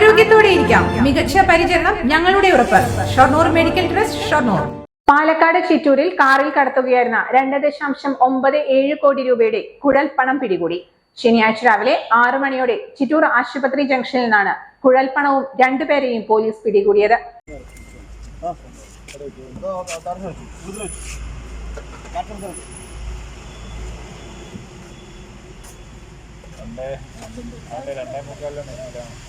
ആരോഗ്യത്തോടെ ഇരിക്കാം മികച്ച പരിചരണം ഞങ്ങളുടെ ഉറപ്പ്. Shoranur medical trust Shoranur. Palakkad ചിറ്റൂരിൽ കാറിൽ കടത്തുകയായിരുന്ന രണ്ട് ദശാംശം ഒമ്പത് ഏഴ് കോടി രൂപയുടെ കുഴൽ പണം പിടികൂടി. ശനിയാഴ്ച രാവിലെ ആറു മണിയോടെ ചിറ്റൂർ ആശുപത്രി ജംഗ്ഷനിൽ നിന്നാണ് കുഴൽ പണവും രണ്ടുപേരെയും പോലീസ് പിടികൂടിയത്. രണ്ടേ രണ്ടേ രണ്ടും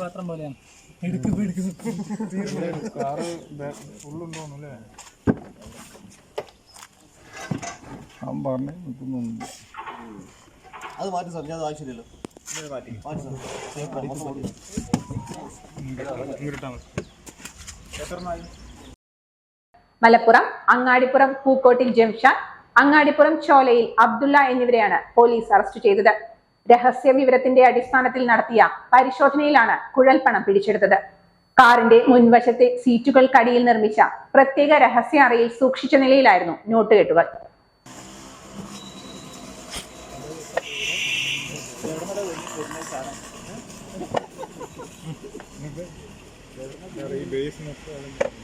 പാത്രം പോലെയാണ്. എടുക്ക് എടുക്കുന്നു കാറ് ഫുള്ളുണ്ടോന്നു അല്ലേ അവൻ പറഞ്ഞു നിൽക്കുന്നുണ്ട് അത് മാറ്റി സാർ. ഞാൻ അത് ആവശ്യമില്ലല്ലോ മാറ്റി സാർ എത്ര മാറ്റി മലപ്പുറം അങ്ങാടിപ്പുറം പൂക്കോട്ടിൽ ജംഷാൻ അങ്ങാടിപ്പുറം ചോലയിൽ അബ്ദുള്ള എന്നിവരെയാണ് പോലീസ് അറസ്റ്റ് ചെയ്തത്. രഹസ്യ വിവരത്തിന്റെ അടിസ്ഥാനത്തിൽ നടത്തിയ പരിശോധനയിലാണ് കുഴൽപ്പണം പിടിച്ചെടുത്തത്. കാറിന്റെ മുൻവശത്തെ സീറ്റുകൾക്കടിയിൽ നിർമ്മിച്ച പ്രത്യേക രഹസ്യ അറയിൽ സൂക്ഷിച്ച നിലയിലായിരുന്നു നോട്ടുകെട്ടുകൾ. ഈ ബേസ് മൊത്തം